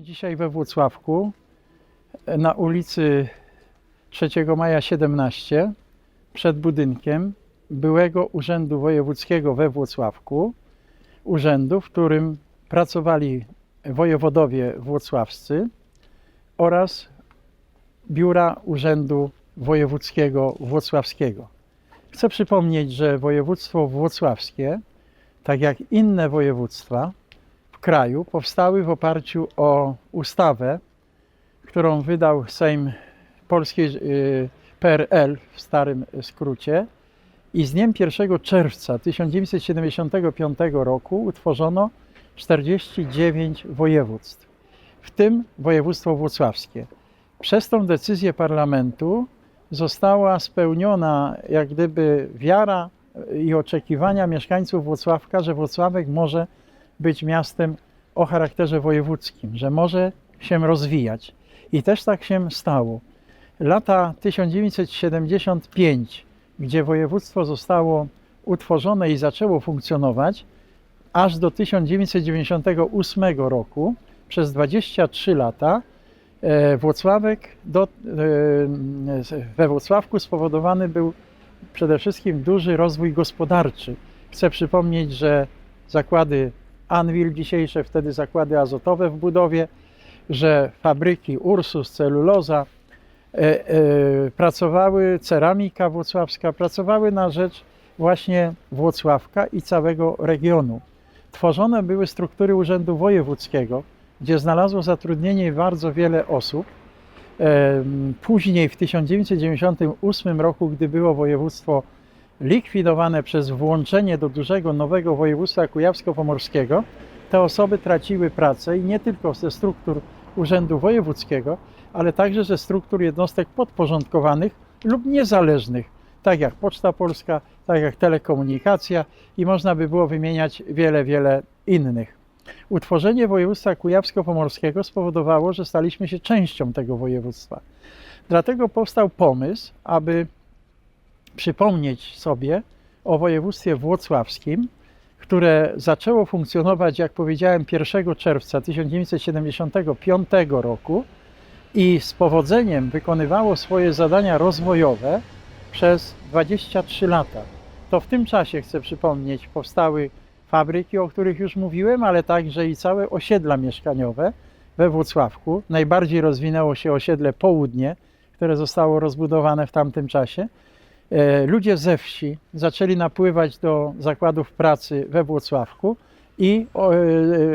Dzisiaj we Włocławku e, na ulicy 3 Maja 17 przed budynkiem byłego Urzędu Wojewódzkiego we Włocławku, urzędu, w którym pracowali wojewodowie włocławscy oraz biura Urzędu Wojewódzkiego Włocławskiego. Chcę przypomnieć, że województwo włocławskie, tak jak inne województwa, kraju powstały w oparciu o ustawę, którą wydał Sejm Polskiej y, PRL w starym skrócie i z dniem 1 czerwca 1975 roku utworzono 49 województw, w tym województwo włocławskie. Przez tą decyzję parlamentu została spełniona jak gdyby wiara i oczekiwania mieszkańców Włocławka, że Włocławek może być miastem o charakterze wojewódzkim, że może się rozwijać. I też tak się stało. Lata 1975, gdzie województwo zostało utworzone i zaczęło funkcjonować, aż do 1998 roku, przez 23 lata, e, Włocławek do, e, we Włocławku spowodowany był przede wszystkim duży rozwój gospodarczy. Chcę przypomnieć, że zakłady Anwil, dzisiejsze wtedy zakłady azotowe w budowie, że fabryki Ursus, celuloza, e, e, pracowały, ceramika włocławska, pracowały na rzecz właśnie Włocławka i całego regionu. Tworzone były struktury Urzędu Wojewódzkiego, gdzie znalazło zatrudnienie bardzo wiele osób. Em, Później w 1998 roku, gdy było województwo likwidowane przez włączenie do dużego nowego województwa kujawsko-pomorskiego, te osoby traciły pracę i nie tylko ze struktur Urzędu Wojewódzkiego, ale także ze struktur jednostek podporządkowanych lub niezależnych, tak jak Poczta Polska, tak jak telekomunikacja i można by było wymieniać wiele, wiele innych. Utworzenie województwa kujawsko-pomorskiego spowodowało, że staliśmy się częścią tego województwa. Dlatego powstał pomysł, aby przypomnieć sobie o województwie włocławskim, które zaczęło funkcjonować, jak powiedziałem, 1 czerwca 1975 roku i z powodzeniem wykonywało swoje zadania rozwojowe przez 23 lata. To w tym czasie, chcę przypomnieć, powstały fabryki, o których już mówiłem, ale także i całe osiedla mieszkaniowe we Włocławku. Najbardziej rozwinęło się osiedle Południe, które zostało rozbudowane w tamtym czasie. E, Ludzie ze wsi zaczęli napływać do zakładów pracy we Włocławku i o, e,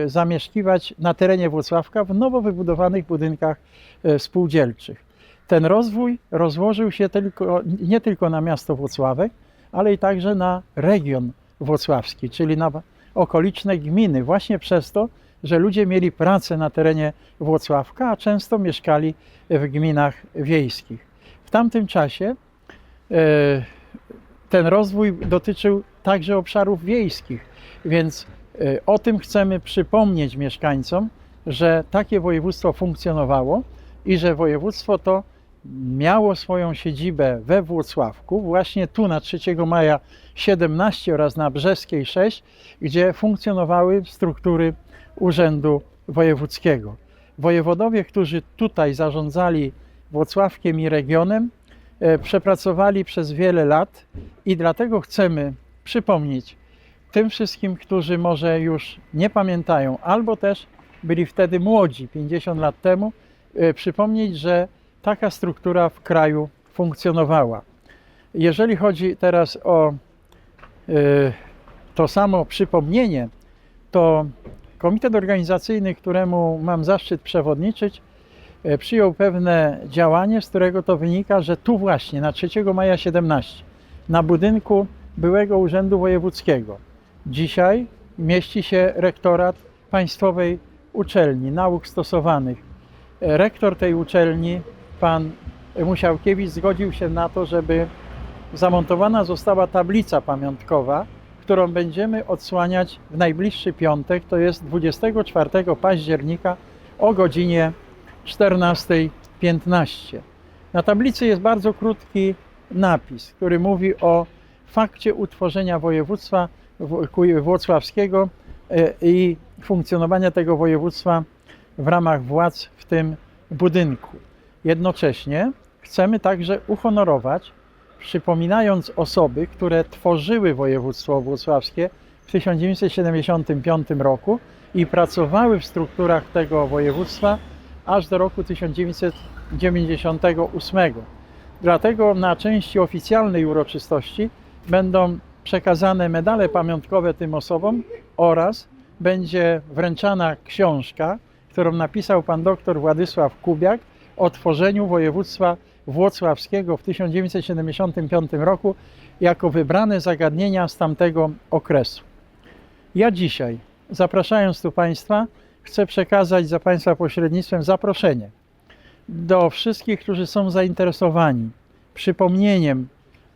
zamieszkiwać na terenie Włocławka w nowo wybudowanych budynkach e, spółdzielczych. Ten rozwój rozłożył się tylko, nie tylko na miasto Włocławek, ale i także na region włocławski, czyli na okoliczne gminy, właśnie przez to, że ludzie mieli pracę na terenie Włocławka, a często mieszkali w gminach wiejskich. W tamtym czasie e, ten rozwój dotyczył także obszarów wiejskich, więc e, o tym chcemy przypomnieć mieszkańcom, że takie województwo funkcjonowało i że województwo to miało swoją siedzibę we Włocławku, właśnie tu na 3 maja 17 oraz na Brzeskiej 6, gdzie funkcjonowały struktury Urzędu Wojewódzkiego. Wojewodowie, którzy tutaj zarządzali Włocławkiem i regionem, e, przepracowali przez wiele lat i dlatego chcemy przypomnieć tym wszystkim, którzy może już nie pamiętają, albo też byli wtedy młodzi, 50 lat temu, e, przypomnieć, że taka struktura w kraju funkcjonowała. Jeżeli chodzi teraz o e, to samo przypomnienie, to komitet organizacyjny, któremu mam zaszczyt przewodniczyć, e, przyjął pewne działanie, z którego to wynika, że tu właśnie na 3 maja 17, na budynku byłego Urzędu Wojewódzkiego, dzisiaj mieści się rektorat Państwowej Uczelni Nauk Stosowanych. E, Rektor tej uczelni, pan Musiałkiewicz, zgodził się na to, żeby zamontowana została tablica pamiątkowa, którą będziemy odsłaniać w najbliższy piątek, to jest 24 października o godzinie 14.15. Na tablicy jest bardzo krótki napis, który mówi o fakcie utworzenia województwa włocławskiego e, i funkcjonowania tego województwa w ramach władz w tym budynku. Jednocześnie chcemy także uhonorować, przypominając osoby, które tworzyły województwo włocławskie w 1975 roku i pracowały w strukturach tego województwa aż do roku 1998. Dlatego na części oficjalnej uroczystości będą przekazane medale pamiątkowe tym osobom oraz będzie wręczana książka, którą napisał pan dr Władysław Kubiak o tworzeniu województwa włocławskiego w 1975 roku jako wybrane zagadnienia z tamtego okresu. Ja dzisiaj, zapraszając tu Państwa, chcę przekazać za Państwa pośrednictwem zaproszenie do wszystkich, którzy są zainteresowani przypomnieniem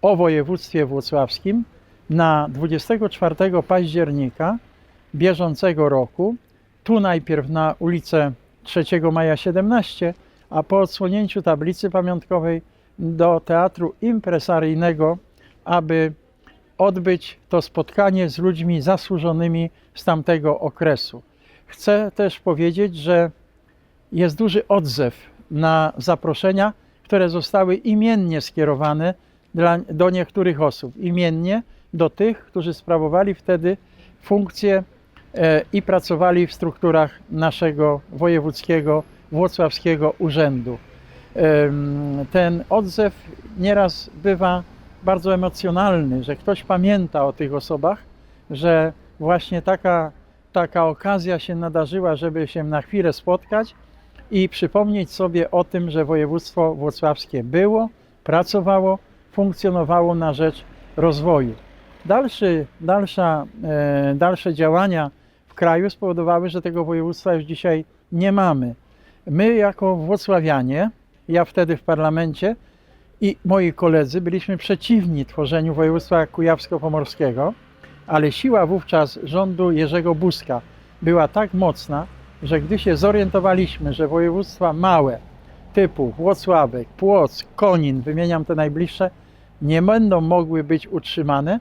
o województwie włocławskim na 24 października bieżącego roku, tu najpierw na ulicę 3 Maja 17, a po odsłonięciu tablicy pamiątkowej do teatru impresaryjnego, aby odbyć to spotkanie z ludźmi zasłużonymi z tamtego okresu. Chcę też powiedzieć, że jest duży odzew na zaproszenia, które zostały imiennie skierowane dla, do niektórych osób. Imiennie do tych, którzy sprawowali wtedy funkcje e, i pracowali w strukturach naszego wojewódzkiego, włocławskiego urzędu. Ten odzew nieraz bywa bardzo emocjonalny, że ktoś pamięta o tych osobach, że właśnie taka, taka okazja się nadarzyła, żeby się na chwilę spotkać i przypomnieć sobie o tym, że województwo włocławskie było, pracowało, funkcjonowało na rzecz rozwoju. Dalszy, dalsza, e, dalsze działania w kraju spowodowały, że tego województwa już dzisiaj nie mamy. My, jako Włocławianie, ja wtedy w parlamencie i moi koledzy byliśmy przeciwni tworzeniu województwa kujawsko-pomorskiego, ale siła wówczas rządu Jerzego Buzka była tak mocna, że gdy się zorientowaliśmy, że województwa małe typu Włocławek, Płock, Konin, wymieniam te najbliższe, nie będą mogły być utrzymane,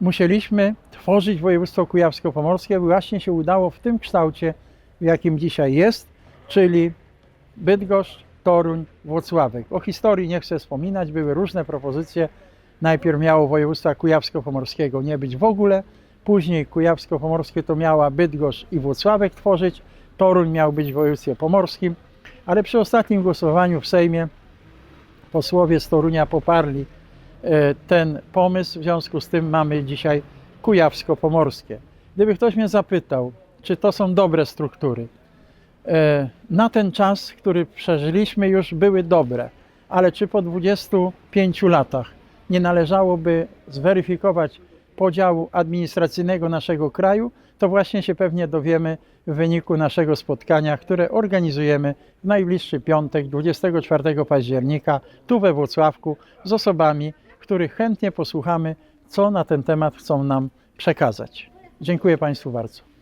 musieliśmy tworzyć województwo kujawsko-pomorskie. Właśnie się udało w tym kształcie, w jakim dzisiaj jest, czyli Bydgoszcz, Toruń, Włocławek. O historii nie chcę wspominać, były różne propozycje. Najpierw miało województwa kujawsko-pomorskiego nie być w ogóle, później kujawsko-pomorskie to miała Bydgoszcz i Włocławek tworzyć, Toruń miał być w województwie pomorskim, ale przy ostatnim głosowaniu w Sejmie posłowie z Torunia poparli e, ten pomysł, w związku z tym mamy dzisiaj kujawsko-pomorskie. Gdyby ktoś mnie zapytał, czy to są dobre struktury, e, na ten czas, który przeżyliśmy, już były dobre, ale czy po 25 latach nie należałoby zweryfikować podziału administracyjnego naszego kraju, to właśnie się pewnie dowiemy w wyniku naszego spotkania, które organizujemy w najbliższy piątek, 24 października, tu we Włocławku, z osobami, których chętnie posłuchamy, co na ten temat chcą nam przekazać. Dziękuję Państwu bardzo.